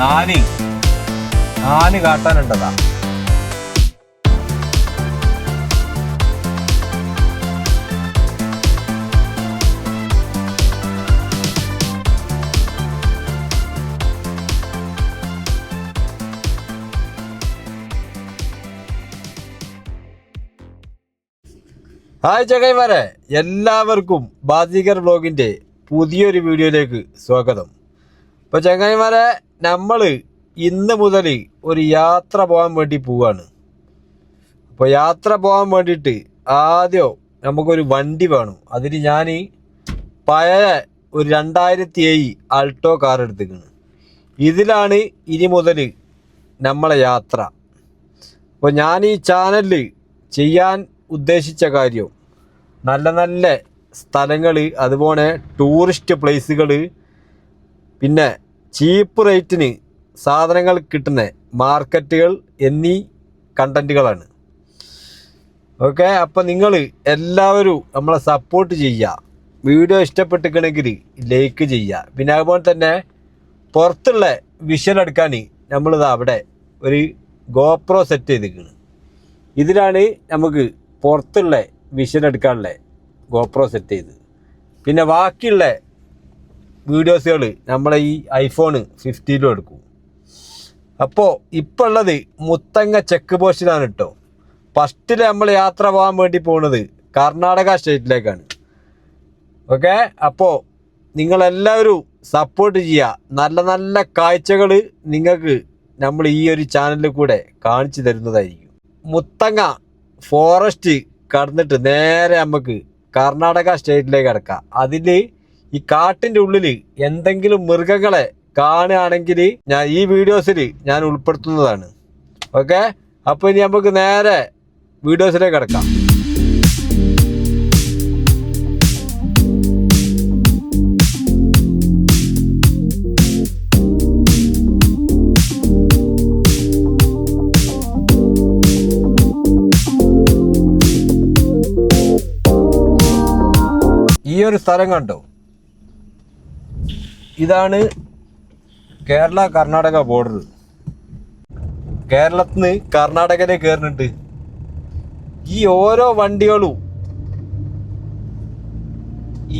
നാനി. നാല് കാട്ടാനുണ്ടതാ. ഹായ് ചകൈമാരെ എല്ലാവർക്കും ബാസികർ ബ്ലോഗിന്റെ പുതിയൊരു വീഡിയോയിലേക്ക് സ്വാഗതം. അപ്പോൾ ചങ്ങായിമാരെ നമ്മൾ ഇന്ന് മുതൽ ഒരു യാത്ര പോകാൻ വേണ്ടി പോവാണ്. അപ്പോൾ യാത്ര പോകാൻ വേണ്ടിയിട്ട് ആദ്യം നമുക്കൊരു വണ്ടി വേണം. അതിന് ഞാൻ പഴയ ഒരു രണ്ടായിരത്തി ഏഴ് അൾട്ടോ കാർ എടുത്തിരിക്കുന്നത് ഇതിലാണ് ഇനി മുതൽ നമ്മളെ യാത്ര. അപ്പോൾ ഞാൻ ഈ ചാനലിൽ ചെയ്യാൻ ഉദ്ദേശിച്ച കാര്യം നല്ല നല്ല സ്ഥലങ്ങൾ അതുപോലെ ടൂറിസ്റ്റ് പ്ലേസുകൾ പിന്നെ ചീപ്പ് റേറ്റിന് സാധനങ്ങൾ കിട്ടുന്ന മാർക്കറ്റുകൾ എന്നീ കണ്ടന്റുകളാണ് ഓക്കെ അപ്പം നിങ്ങൾ എല്ലാവരും നമ്മളെ സപ്പോർട്ട് ചെയ്യുക. വീഡിയോ ഇഷ്ടപ്പെട്ടിക്കണമെങ്കിൽ ലൈക്ക് ചെയ്യുക. പിന്നെ അതുപോലെ തന്നെ പുറത്തുള്ള വിഷൻ എടുക്കാൻ നമ്മളിത് അവിടെ ഒരു ഗോപ്രോ സെറ്റ് ചെയ്തിരിക്കുന്നത് ഇതിലാണ് നമുക്ക് പുറത്തുള്ള വിഷൻ എടുക്കാനുള്ള ഗോപ്രോ സെറ്റ് ചെയ്ത് പിന്നെ ബാക്കിയുള്ള വീഡിയോസുകൾ നമ്മളെ ഈ ഐഫോൺ ഫിഫ്റ്റീനും എടുക്കും. അപ്പോൾ ഇപ്പോൾ ഉള്ളത് മുത്തങ്ങ ചെക്ക് പോസ്റ്റിലാണ് കേട്ടോ ഫസ്റ്റിൽ നമ്മൾ യാത്ര പോകാൻ വേണ്ടി പോകുന്നത് കർണാടക സ്റ്റേറ്റിലേക്കാണ് ഓക്കെ അപ്പോൾ നിങ്ങളെല്ലാവരും സപ്പോർട്ട് ചെയ്യുക നല്ല നല്ല കാഴ്ചകൾ നിങ്ങൾക്ക് നമ്മൾ ഈ ഒരു ചാനലിൽ കൂടെ കാണിച്ചു തരുന്നതായിരിക്കും. മുത്തങ്ങ ഫോറസ്റ്റ് കടന്നിട്ട് നേരെ നമുക്ക് കർണാടക സ്റ്റേറ്റിലേക്ക് കിടക്കാം. അതിൽ ഈ കാട്ടിന്റെ ഉള്ളിൽ എന്തെങ്കിലും മൃഗങ്ങളെ കാണുകയാണെങ്കിൽ ഞാൻ ഈ വീഡിയോസിൽ ഞാൻ ഉൾപ്പെടുത്തുന്നതാണ്. ഓക്കെ? അപ്പോൾ ഇനി നമുക്ക് നേരെ വീഡിയോസിലേക്ക് കിടക്കാം. ഈ ഒരു സ്ഥലം കണ്ടോ? ഇതാണ് കേരള കർണാടക ബോർഡർ കേരളത്തിൽ നിന്ന് കർണാടകയിലേക്ക് കയറുന്നുണ്ട് ഈ ഓരോ വണ്ടികളും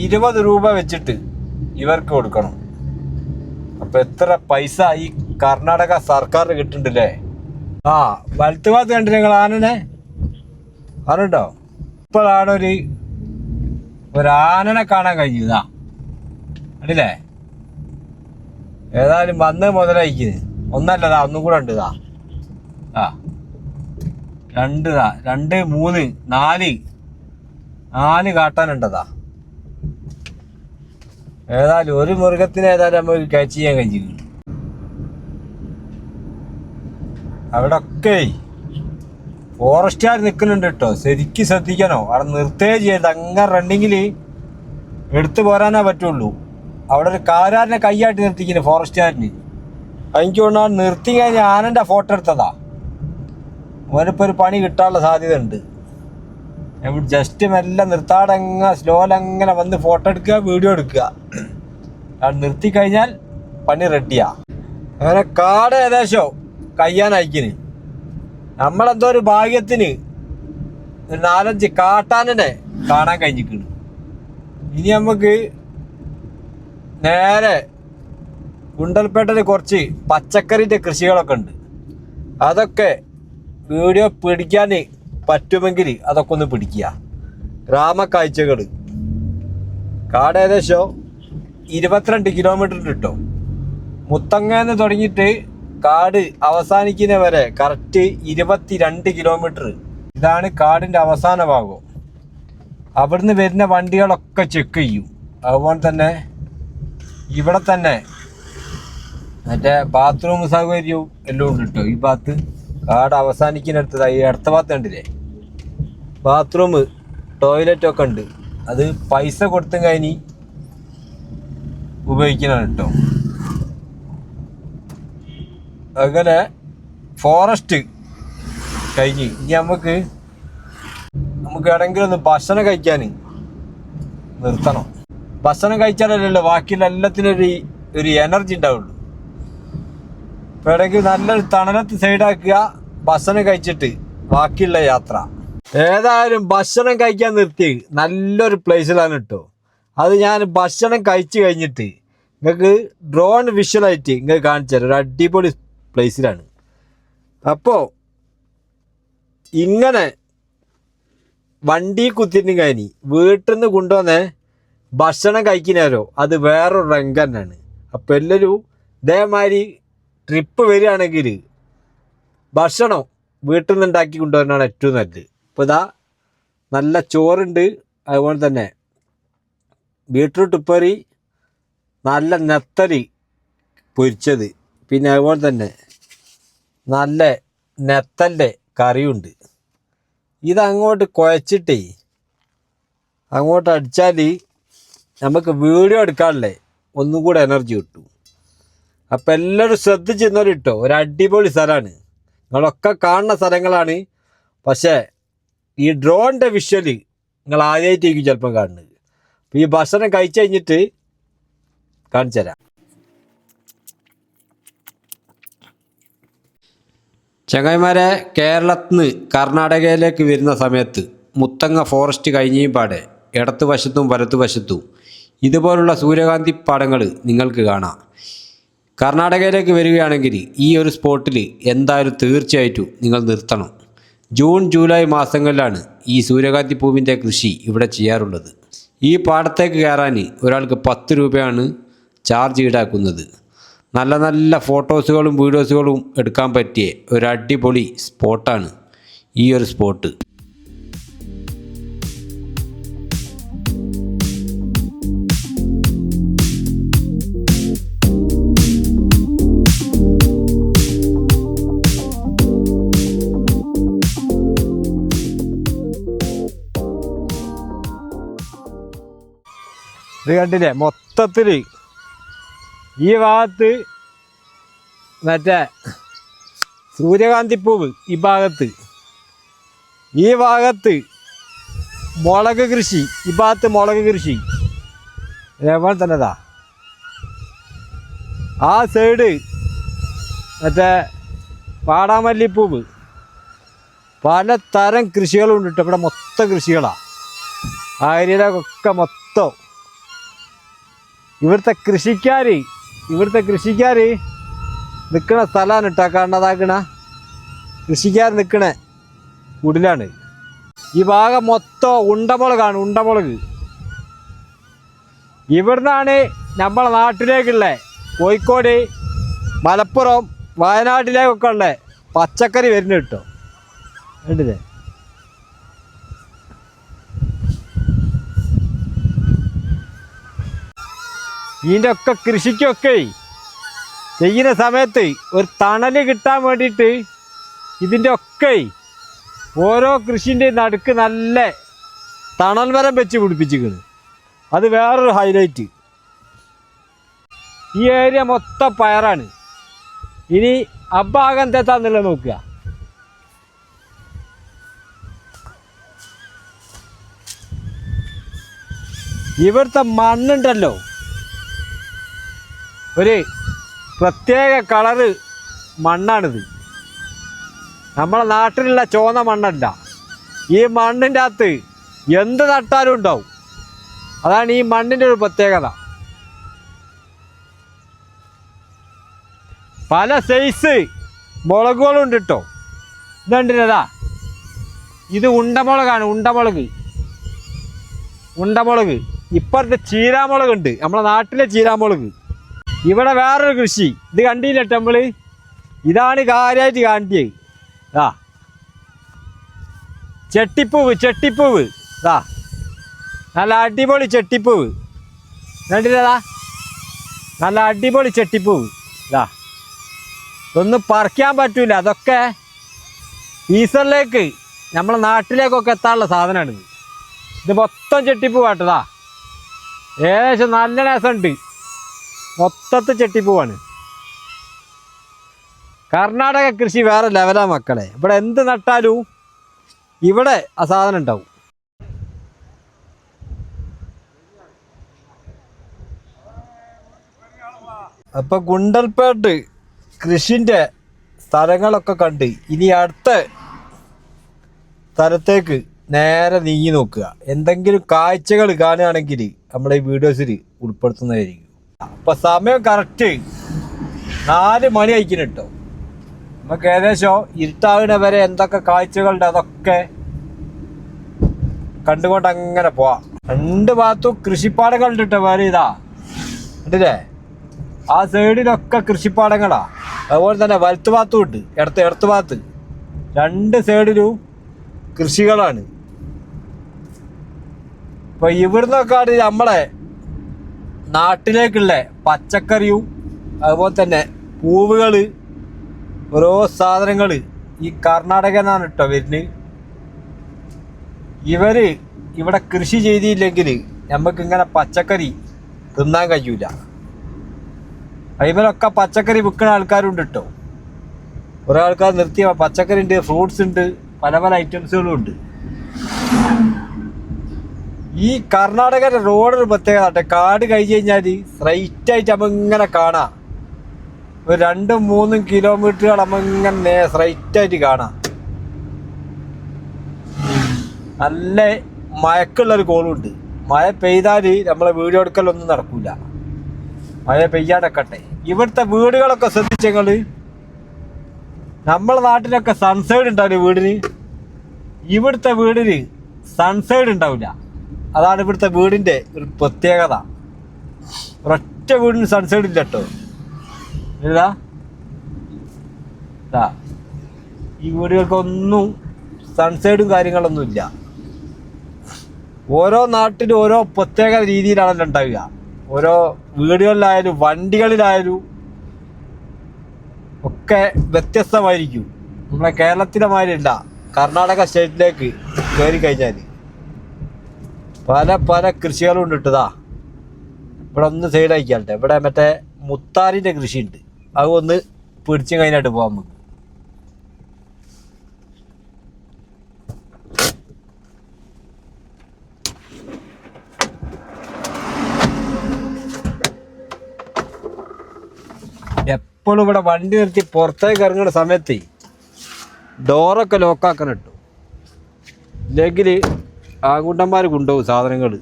ഇരുപത് രൂപ വെച്ചിട്ട് ഇവർക്ക് കൊടുക്കണം. അപ്പൊ എത്ര പൈസ ഈ കർണാടക സർക്കാർ കിട്ടുന്നുണ്ടല്ലേ? ആ വലത്ത് ഭാഗത്ത് കണ്ടില്ല നിങ്ങൾ ആനനെ? ആനുണ്ടോ ഇപ്പോഴാണ് ഒരു ഒരാനനെ കാണാൻ കഴിഞ്ഞതാ. കണ്ടില്ലേ? ഏതായാലും വന്ന് മുതലായിക്കുന്നത് ഒന്നല്ലതാ ഒന്നും കൂടെ ഉണ്ട് ആ. രണ്ട് ഇതാ. രണ്ട് മൂന്ന് നാല്. നാല് കാട്ടാനുണ്ടതാ. ഏതായാലും ഒരു മൃഗത്തിന് ഏതായാലും നമ്മൾ ക്യാച്ച് ചെയ്യാൻ കഴിഞ്ഞു അവിടെ ഒക്കെ ഫോറസ്റ്റുകാർ നിൽക്കുന്നുണ്ട് കേട്ടോ. ശരിക്കും ശ്രദ്ധിക്കണോ? അവിടെ നിർത്തേ ചെയ്യരുത്. അങ്ങനെ റണ്ണിങ്ങിൽ എടുത്തു പോരാനേ പറ്റുള്ളൂ. അവിടെ ഒരു കാരാറിനെ കൈയാട്ടി നിർത്തിക്കുന്നു ഫോറസ്റ്റുകാരന്. എനിക്ക് കൊണ്ടാണ് നിർത്തി കഴിഞ്ഞാൽ ആനന്റെ ഫോട്ടോ എടുത്തതാ. അവനിപ്പോൾ ഒരു പണി കിട്ടാനുള്ള സാധ്യത ഉണ്ട് ജസ്റ്റ് മെല്ലെ നിർത്താടങ്ങ സ്ലോലങ്ങനെ വന്ന് ഫോട്ടോ എടുക്കുക വീഡിയോ എടുക്കുക. നിർത്തി കഴിഞ്ഞാൽ പണി റെഡിയാ അങ്ങനെ കാട് ഏകദേശം കയ്യാനയക്കിന്. നമ്മളെന്തോ ഒരു ഭാഗ്യത്തിന് ഒരു നാലഞ്ച് കാട്ടാനെ കാണാൻ കഴിഞ്ഞിരിക്കുന്നു ഇനി നമുക്ക് നേരെ ഗുണ്ടൽപേട്ടയിൽ കുറച്ച് പച്ചക്കറിന്റെ കൃഷികളൊക്കെ ഉണ്ട്. അതൊക്കെ വീഡിയോ പിടിക്കാൻ പറ്റുമെങ്കിൽ അതൊക്കെ ഒന്ന് പിടിക്കുക. ഗ്രാമക്കാഴ്ചകൾ കാട് ഏകദേശം ഇരുപത്തിരണ്ട് കിലോമീറ്റർ കിട്ടും. മുത്തങ്ങന്ന് തുടങ്ങിയിട്ട് കാട് അവസാനിക്കുന്ന വരെ കറക്റ്റ് ഇരുപത്തിരണ്ട് കിലോമീറ്റർ. ഇതാണ് കാടിന്റെ അവസാന ഭാഗം. അവിടുന്ന് വരുന്ന വണ്ടികളൊക്കെ ചെക്ക് ചെയ്യും. അതുപോലെ തന്നെ ഇവിടെ തന്നെ. മറ്റേ ബാത്റൂം സൗകര്യവും എല്ലാം ഉണ്ട് കേട്ടോ ഈ ഭാഗത്ത് കാട് അവസാനിക്കുന്നിടത്ത് ഈ അടുത്ത ഭാഗത്ത് കണ്ടില്ലേ? ബാത്റൂം ടോയ്ലറ്റ് ഒക്കെ ഉണ്ട്. അത് പൈസ കൊടുത്തും കഴിഞ്ഞ് ഉപയോഗിക്കണം കേട്ടോ അങ്ങനെ ഫോറസ്റ്റ് കഴിഞ്ഞ് ഇനി നമുക്ക് നമുക്ക് എവിടെങ്കിലും ഒന്ന് ഭക്ഷണം കഴിക്കാൻ നിർത്തണം. ഭക്ഷണം കഴിച്ചാലല്ലല്ലോ ബാക്കിയുള്ള എല്ലാത്തിനും ഒരു ഒരു എനർജി ഉണ്ടാവുള്ളൂ ഇടയ്ക്ക് നല്ലൊരു തണലത്ത് സൈഡാക്കുക ഭക്ഷണം കഴിച്ചിട്ട് ബാക്കിയുള്ള യാത്ര. ഏതായാലും ഭക്ഷണം കഴിക്കാൻ നിർത്തി. നല്ലൊരു പ്ലേസിലാണ് കേട്ടോ അത് ഞാൻ ഭക്ഷണം കഴിച്ചു കഴിഞ്ഞിട്ട് നിങ്ങൾക്ക് ഡ്രോൺ വിഷ്വലായിട്ട് നിങ്ങൾക്ക് കാണിച്ചു തരാം. ഒരു അടിപൊളി പ്ലേസിലാണ് അപ്പോൾ ഇങ്ങനെ വണ്ടി കുത്തിയിട്ടുണ്ടെങ്കിൽ കഴിഞ്ഞ് വീട്ടിൽ നിന്ന് കൊണ്ടുവന്ന് ഭക്ഷണം കഴിക്കുന്നവരോ അത് വേറൊരു രംഗം തന്നെയാണ്. അപ്പം എല്ലാവരും ഇതേമാതിരി ട്രിപ്പ് വരികയാണെങ്കിൽ ഭക്ഷണം വീട്ടിൽ നിന്ന് ഉണ്ടാക്കി കൊണ്ടുവരാനാണ് ഏറ്റവും നല്ലത്. ഇപ്പോൾ ഇതാ നല്ല ചോറുണ്ട്. അതുപോലെ തന്നെ ബീട്രൂട്ട് ഉപ്പേറി നല്ല നെത്തരി പൊരിച്ചത്. പിന്നെ അതുപോലെ തന്നെ നല്ല നെത്തന്റെ കറിയുണ്ട്. ഇതങ്ങോട്ട് കുഴച്ചിട്ടേ അങ്ങോട്ട് അടിച്ചാൽ നമുക്ക് വീഡിയോ എടുക്കാനല്ലേ ഒന്നും കൂടെ എനർജി കിട്ടും. അപ്പം എല്ലാവരും ശ്രദ്ധിച്ചിരുന്നവരും ഇട്ടോ ഒരു അടിപൊളി സ്ഥലമാണ്. നിങ്ങളൊക്കെ കാണുന്ന സ്ഥലങ്ങളാണ്. പക്ഷേ ഈ ഡ്രോണിന്റെ വിഷ്വൽ നിങ്ങൾ ആദ്യമായിട്ടേക്കും ചിലപ്പം കാണുന്നത്. അപ്പോൾ ഈ ഭക്ഷണം കഴിച്ചു കഴിഞ്ഞിട്ട് കാണിച്ചു തരാം. ചങ്ങായിമാരെ കേരളത്തിൽ നിന്ന് കർണാടകയിലേക്ക് വരുന്ന സമയത്ത് മുത്തങ്ങ ഫോറസ്റ്റ് കഴിഞ്ഞ പാടെ ഇടത്ത് വശത്തും വലത്തു വശത്തും. ഇതുപോലുള്ള സൂര്യകാന്തി പാടങ്ങൾ നിങ്ങൾക്ക് കാണാം. കർണാടകയിലേക്ക് വരികയാണെങ്കിൽ ഈ ഒരു സ്പോട്ടിൽ എന്തായാലും തീർച്ചയായിട്ടും നിങ്ങൾ നിർത്തണം. ജൂൺ ജൂലൈ മാസങ്ങളിലാണ് ഈ സൂര്യകാന്തി പൂവിന്റെ കൃഷി ഇവിടെ ചെയ്യാറുള്ളത്. ഈ പാടത്തേക്ക് കയറാൻ ഒരാൾക്ക് പത്ത് രൂപയാണ് ചാർജ് ഈടാക്കുന്നത്. നല്ല നല്ല ഫോട്ടോസുകളും വീഡിയോസുകളും എടുക്കാൻ പറ്റിയ ഒരു അടിപൊളി സ്പോട്ടാണ് ഈ ഒരു സ്പോട്ട്. ഇത് കണ്ടില്ലേ? മൊത്തത്തിൽ ഈ ഭാഗത്ത് മറ്റേ സൂര്യകാന്തിപ്പൂവ് ഈ ഭാഗത്ത്. ഈ ഭാഗത്ത് മുളക് കൃഷി ഈ ഭാഗത്ത് മുളക് കൃഷി. അതേപോലെ തന്നെ ഇതാ. ആ സൈഡ് മറ്റേ പാടാമല്ലിപ്പൂവ്. പലതരം കൃഷികളുണ്ട് കേട്ടോ. ഇവിടെ മൊത്തം കൃഷികളാണ് ആ ഏരിയയിലൊക്കെ മൊത്തം ഇവിടുത്തെ കൃഷിക്കാർ ഇവിടുത്തെ കൃഷിക്കാർ നിൽക്കണ സ്ഥലമാണ് കേട്ടോ കണ്ടതാക്കണ കൃഷിക്കാർ നിൽക്കണ കുടിലാണ് ഈ ഭാഗം മൊത്തം ഉണ്ടമുളകാണ് ഉണ്ടമുളക്. ഇവിടുന്നാണ് നമ്മളെ നാട്ടിലേക്കുള്ള കോഴിക്കോട് മലപ്പുറം വയനാട്ടിലേക്കൊക്കെ ഉള്ള പച്ചക്കറി വരുന്നത് കേട്ടോ കണ്ടില്ലേ? ഇതിന്റെ ഒക്കെ കൃഷിക്കൊക്കെ ചെയ്യുന്ന സമയത്ത് ഒരു തണൽ കിട്ടാൻ വേണ്ടിയിട്ട് ഇതിന്റെ ഒക്കെ ഓരോ കൃഷിന്റെ നടുക്ക് നല്ല തണൽ മരം വെച്ച് പിടിപ്പിച്ചിരിക്കുന്നു. അത് വേറൊരു ഹൈലൈറ്റ് ഈ ഏരിയ മൊത്തം പയറാണ്. ഇനി അഭാഗം തെത്താന്നുള്ള നോക്കുക. ഇവിടുത്തെ മണ്ണുണ്ടല്ലോ. ഒരു പ്രത്യേക കളറ് മണ്ണാണിത്. നമ്മളെ നാട്ടിലുള്ള ചോന്ന മണ്ണല്ല. ഈ മണ്ണിന്റെ അകത്ത് എന്ത് നട്ടാലും ഉണ്ടാവും. അതാണ് ഈ മണ്ണിന്റെ ഒരു പ്രത്യേകത. പല സൈസ് മുളകുകളും ഉണ്ട് കേട്ടോ ഇതുണ്ടില്ലതാ ഇത് ഉണ്ടമുളകാണ് ഉണ്ടമുളക്. ഉണ്ടമുളക്. ഇപ്പുറത്തെ ചീരാമുളക് ഉണ്ട് നമ്മളെ നാട്ടിലെ ചീരാമുളക്. ഇവിടെ വേറൊരു കൃഷി. ഇത് കണ്ടില്ല ടെമ്പിൾ? ഇതാണ് കാര്യമായിട്ട് കാണിയത് ആ ചെട്ടിപ്പൂവ് ചെട്ടിപ്പൂവ്. ആ നല്ല അടിപൊളി ചെട്ടിപ്പൂവ്. കണ്ടില്ലതാ നല്ല അടിപൊളി ചെട്ടിപ്പൂവ്. ഇതാ ഇതൊന്നും പറിക്കാൻ പറ്റൂല. അതൊക്കെ ഈസറിലേക്ക് നമ്മളെ നാട്ടിലേക്കൊക്കെ എത്താനുള്ള സാധനമാണിത് ഇത്. മൊത്തം ചെട്ടിപ്പൂവാട്ടതാ ഏകദേശം നല്ല രസമുണ്ട്. മൊത്തത്തിൽ ചെട്ടിപ്പൂവാണ്. കർണാടക കൃഷി വേറെ ലെവലാ മക്കളെ. ഇവിടെ എന്ത് നട്ടാലും ഇവിടെ ആ ഉണ്ടാവും. അപ്പൊ ഗുണ്ടൽപേട്ട് കൃഷിന്റെ സ്ഥലങ്ങളൊക്കെ കണ്ട് ഇനി അടുത്ത സ്ഥലത്തേക്ക് നേരെ നീങ്ങി നോക്കുക. എന്തെങ്കിലും കാഴ്ചകൾ കാണുകയാണെങ്കിൽ നമ്മുടെ ഈ വീഡിയോസിൽ ഉൾപ്പെടുത്തുന്നതായിരിക്കും. അപ്പൊ സമയം കറക്റ്റ് നാല് മണി അയക്കുന്നു കേട്ടോ നമുക്ക് ഏകദേശം ഇരുട്ടാകുന്ന വരെ എന്തൊക്കെ കാഴ്ചകളുണ്ട് അതൊക്കെ കണ്ടുകൊണ്ട് അങ്ങനെ പോവാം. രണ്ട് ഭാഗത്തും കൃഷിപ്പാടങ്ങളുണ്ട് കേട്ടോ വേറെ ഇതാ. കണ്ടില്ലേ? ആ സൈഡിലൊക്കെ കൃഷിപ്പാടങ്ങളാ. അതുപോലെ തന്നെ വലത്ത് ഭാഗത്തും ഉണ്ട്. ഇടത്ത് ഇടത്ത് ഭാഗത്ത്. രണ്ട് സൈഡിലും കൃഷികളാണ്. ഇപ്പൊ ഇവിടുന്നൊക്കെ ആണ് നമ്മളെ നാട്ടിലേക്കുള്ള പച്ചക്കറിയും അതുപോലെ തന്നെ പൂവുകൾ ഓരോ സാധനങ്ങൾ ഈ കർണാടക എന്നാണ് കേട്ടോ വരുന്നത്. ഇവർ ഇവിടെ കൃഷി ചെയ്തില്ലെങ്കിൽ നമുക്ക് ഇങ്ങനെ പച്ചക്കറി തിന്നാൻ കഴിയൂല. അതിമേലൊക്കെ പച്ചക്കറി വിൽക്കുന്ന ആൾക്കാരുണ്ട് കേട്ടോ. കുറേ ആൾക്കാർ നിർത്തിയ പച്ചക്കറി ഉണ്ട് ഫ്രൂട്ട്സ് ഉണ്ട് പല പല ഐറ്റംസുകളും ഉണ്ട്. ഈ കർണാടക റോഡ് പ്രത്യേകത കാട് കഴിഞ്ഞ് കഴിഞ്ഞാൽ സ്ട്രൈറ്റ് ആയിട്ട് നമ്മ ഇങ്ങനെ കാണാം. ഒരു രണ്ടും മൂന്നും കിലോമീറ്ററുകൾ നമ്മ ഇങ്ങനെ സ്ട്രൈറ്റ് ആയിട്ട് കാണാം. നല്ല മയക്കുള്ളൊരു കോളുണ്ട്. മഴ പെയ്താൽ നമ്മളെ വീഡിയോ എടുക്കലൊന്നും നടക്കൂല. മഴ പെയ്യാടക്കട്ടെ ഇവിടുത്തെ വീടുകളൊക്കെ ശ്രദ്ധിച്ചങ്ങൾ നമ്മളെ നാട്ടിലൊക്കെ സൺസൈഡ് ഉണ്ടാവില്ല വീടിന്? ഇവിടുത്തെ വീടിന് സൺസൈഡ് ഉണ്ടാവില്ല. അതാണ് ഇവിടുത്തെ വീടിന്റെ ഒരു പ്രത്യേകത. ഒരൊറ്റ വീടിന് സൺസൈഡ് ഇല്ല കേട്ടോ. ഈ വീടുകൾക്കൊന്നും സൺസൈഡും കാര്യങ്ങളൊന്നും ഇല്ല. ഓരോ നാട്ടിലും ഓരോ പ്രത്യേക രീതിയിലാണല്ലോ ഉണ്ടാവുക. ഓരോ വീടുകളിലായാലും വണ്ടികളിലായാലും ഒക്കെ വ്യത്യസ്തമായിരിക്കും. നമ്മളെ കേരളത്തിലെ മാതിരി ഇല്ല കർണാടക സ്റ്റേറ്റിലേക്ക് കയറി കഴിഞ്ഞാൽ പല പല കൃഷികളും ഉണ്ട് ഇട്ടതാ ഇവിടെ ഒന്ന് സൈഡ് അയക്കാട്ടെ ഇവിടെ മറ്റേ മുത്താറിന്റെ കൃഷിയുണ്ട്. അത് ഒന്ന് പിടിച്ചു കഴിഞ്ഞായിട്ട് പോകാൻ നമുക്ക്. എപ്പോഴും ഇവിടെ വണ്ടി നിർത്തി പുറത്തേക്ക് ഇറങ്ങുന്ന സമയത്ത് ഡോറൊക്കെ ലോക്കാക്കണം കേട്ടോ ഇല്ലെങ്കിൽ ആൺകുട്ടന്മാർ കൊണ്ടുപോകും സാധനങ്ങൾ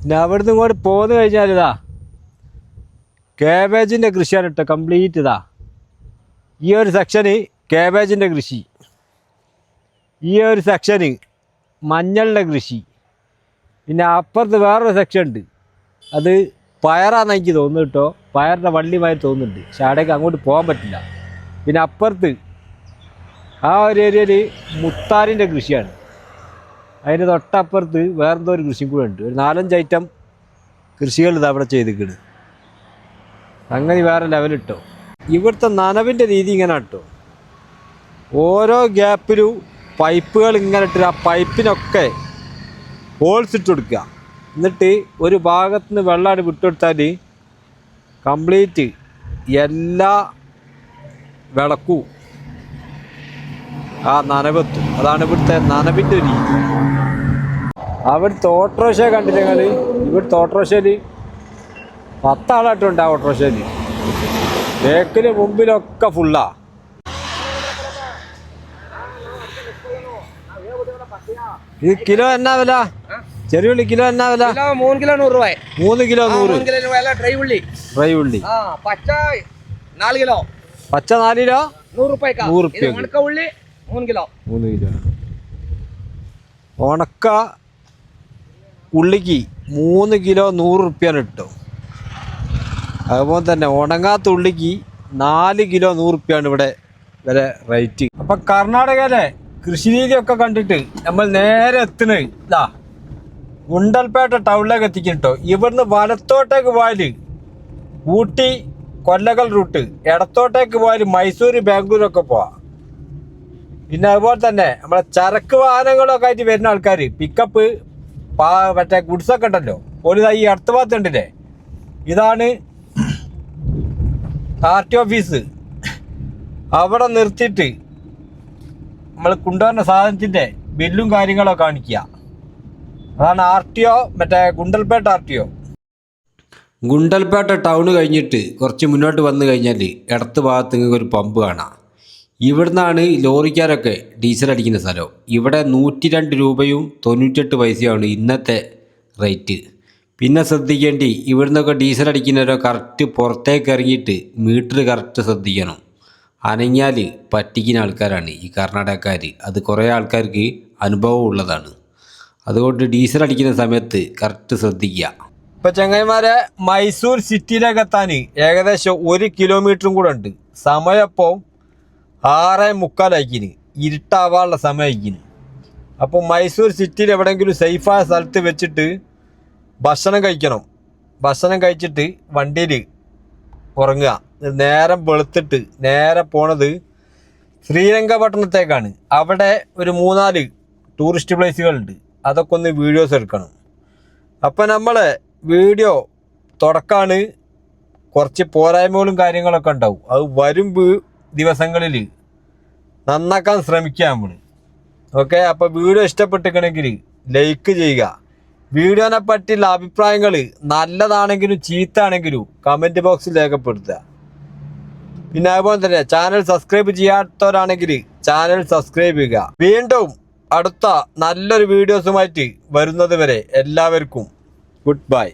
പിന്നെ അവിടുന്ന് ഇങ്ങോട്ട് പോന്നു കഴിഞ്ഞാൽ ഇതാ കേബേജിന്റെ കൃഷിയാണ് കേട്ടോ കംപ്ലീറ്റ് ഇതാ. ഈ ഒരു സെക്ഷന് കേബേജിന്റെ കൃഷി. ഈ ഒരു സെക്ഷന് മഞ്ഞളിന്റെ കൃഷി. പിന്നെ അപ്പുറത്ത് വേറൊരു സെക്ഷൻ ഉണ്ട്. അത് പയറാന്ന് എനിക്ക് തോന്നുന്നു കേട്ടോ. പയറിന്റെ വള്ളിമാതിരി തോന്നുന്നുണ്ട്. പക്ഷെ അവിടേക്ക് അങ്ങോട്ട് പോകാൻ പറ്റില്ല. പിന്നെ അപ്പുറത്ത് ആ ഒരു ഏരിയയിൽ മുത്താറിന്റെ കൃഷിയാണ്. അതിന്റെ തൊട്ടപ്പുറത്ത് വേറെന്തോ ഒരു കൃഷിയും കൂടെ ഉണ്ട്. ഒരു നാലഞ്ച് ഐറ്റം കൃഷികൾ ഇത് അവിടെ ചെയ്തിക്കണ് അങ്ങനെ വേറെ ലെവലിട്ടോ ഇവിടുത്തെ നനവിന്റെ രീതി ഇങ്ങനെ കേട്ടോ ഓരോ ഗ്യാപ്പിലും പൈപ്പുകൾ ഇങ്ങനെ ഇട്ട് ആ പൈപ്പിനൊക്കെ ഹോൾസ് ഇട്ട് കൊടുക്കുക. എന്നിട്ട് ഒരു ഭാഗത്ത് നിന്ന് വെള്ളമാണ് വിട്ടുകൊടുത്താൽ കംപ്ലീറ്റ് എല്ലാ വിളക്കും ആ നനവെത്തും. അതാണ് ഇവിടുത്തെ നനവിന്റെ രീതി. അവിടുത്തെ ഓട്ടോറിക്ഷ കണ്ടില്ല നിങ്ങൾ ഇവിടുത്തെ ഓട്ടോറിക്ഷയിൽ പത്താളായിട്ടുണ്ട് ആ ഓട്ടോറിക്ഷയിൽ. ബേക്കിന് മുമ്പിലൊക്കെ ഫുള്ളാ ഇത് കിലോ എന്നാ വില? ചെറിയുള്ളി കിലോ എന്നാ വില? മൂന്ന് കിലോ നൂറ് രൂപ മൂന്ന് കിലോ നൂറ്. ഡ്രൈ ഉള്ളി. ഡ്രൈ ഉള്ളി. ആ പച്ച നാല് കിലോ. പച്ച നാല് കിലോ? നൂറ് നൂറ്. ഉള്ളി മൂന്ന് കിലോ. മൂന്ന് കിലോ. ഉണക്ക ഉള്ളിക്ക് മൂന്ന് കിലോ നൂറ് റുപ്യാണ് കിട്ടും. അതുപോലെ തന്നെ ഉണങ്ങാത്ത ഉള്ളിക്ക് നാല് കിലോ നൂറ് റുപ്യാണ് ഇവിടെ വരെ റേറ്റ് അപ്പൊ കർണാടകയിലെ കൃഷി രീതിയൊക്കെ കണ്ടിട്ട് നമ്മൾ നേരെ എത്തുന്നത് ഇതാ ഗുണ്ടൽപേട്ട ടൗണിലേക്ക് എത്തിക്കും കേട്ടോ ഇവിടുന്ന് വലത്തോട്ടേക്ക് പോയാൽ ഊട്ടി കൊല്ലകൾ റൂട്ട് ഇടത്തോട്ടേക്ക് പോയാൽ മൈസൂർ ബാംഗ്ലൂരൊക്കെ പോവാം. പിന്നെ അതുപോലെ തന്നെ നമ്മളെ ചരക്ക് വാഹനങ്ങളൊക്കെ ആയിട്ട് വരുന്ന ആൾക്കാർ പിക്കപ്പ് പാ മറ്റേ ഗുഡ്സ് ഒക്കെ ഉണ്ടല്ലോ. ഒരു ഈ അടുത്ത ഭാഗത്ത് ഉണ്ടല്ലേ ഇതാണ് ആർ ഓഫീസ് അവിടെ നിർത്തിയിട്ട് നമ്മൾ കൊണ്ടുവരുന്ന സാധനത്തിന്റെ ബില്ലും കാര്യങ്ങളൊക്കെ കാണിക്കുക. അതാണ് ആർ ടി ഒ മറ്റേ Gundlupet R T O Gundlupet town കഴിഞ്ഞിട്ട് കുറച്ച് മുന്നോട്ട് വന്നു കഴിഞ്ഞാൽ ഇടത്ത് ഭാഗത്ത് നിങ്ങൾക്ക് ഒരു പമ്പ് കാണാം. ഇവിടുന്നാണ് ലോറിക്കാരൊക്കെ ഡീസൽ അടിക്കുന്ന സ്ഥലം. ഇവിടെ നൂറ്റി രണ്ട് രൂപയും തൊണ്ണൂറ്റെട്ട് പൈസയാണ് ഇന്നത്തെ റേറ്റ്. പിന്നെ ശ്രദ്ധിക്കേണ്ടി ഇവിടുന്നൊക്കെ ഡീസൽ അടിക്കുന്നവരോ കറക്റ്റ് പുറത്തേക്ക് ഇറങ്ങിയിട്ട് മീറ്റർ കറക്റ്റ് ശ്രദ്ധിക്കണം. അനങ്ങിയാൽ പറ്റിക്കുന്ന ആൾക്കാരാണ് ഈ കർണാടകക്കാർ അത് കുറേ ആൾക്കാർക്ക് അനുഭവം ഉള്ളതാണ്. അതുകൊണ്ട് ഡീസൽ അടിക്കുന്ന സമയത്ത് കറക്റ്റ് ശ്രദ്ധിക്കുക. ഇപ്പൊ ചങ്ങായിമാരെ മൈസൂർ സിറ്റിയിലേക്ക് എത്താൻ ഏകദേശം ഒരു കിലോമീറ്ററും കൂടെ ഉണ്ട്. സമയം ഇപ്പോൾ ആറേ മുക്കാലായിക്കിന് ഇരുട്ടാവാനുള്ള സമയമായിക്കിന് അപ്പോൾ മൈസൂർ സിറ്റിയിൽ എവിടെയെങ്കിലും സേഫായ സ്ഥലത്ത് വെച്ചിട്ട് ഭക്ഷണം കഴിക്കണം. ഭക്ഷണം കഴിച്ചിട്ട് വണ്ടിയിൽ ഉറങ്ങുക. നേരം വെളുത്തിട്ട് നേരെ പോണത് ശ്രീരംഗപട്ടണത്തേക്കാണ്. അവിടെ ഒരു മൂന്നാൽ ടൂറിസ്റ്റ് പ്ലേസുകളുണ്ട് അതൊക്കെ ഒന്ന് വീഡിയോസ് എടുക്കണം. അപ്പം നമ്മൾ വീഡിയോ തുടക്കാണ് കുറച്ച് പോരായ്മകളും കാര്യങ്ങളൊക്കെ ഉണ്ടാവും. അത് വരും ദിവസങ്ങളിൽ നന്നാക്കാൻ ശ്രമിക്കുക നമ്മൾ ഓക്കെ? അപ്പോൾ വീഡിയോ ഇഷ്ടപ്പെട്ടിരിക്കണമെങ്കിൽ ലൈക്ക് ചെയ്യുക. വീഡിയോനെ പറ്റിയുള്ള അഭിപ്രായങ്ങൾ നല്ലതാണെങ്കിലും ചീത്താണെങ്കിലും കമന്റ് ബോക്സിൽ രേഖപ്പെടുത്തുക. പിന്നെ അതുപോലെ തന്നെ ചാനൽ സബ്സ്ക്രൈബ് ചെയ്യാത്തവരാണെങ്കിൽ ചാനൽ സബ്സ്ക്രൈബ് ചെയ്യുക. വീണ്ടും അടുത്ത നല്ലൊരു വീഡിയോസുമായിട്ട് വരുന്നത് വരെ എല്ലാവർക്കും ഗുഡ് ബൈ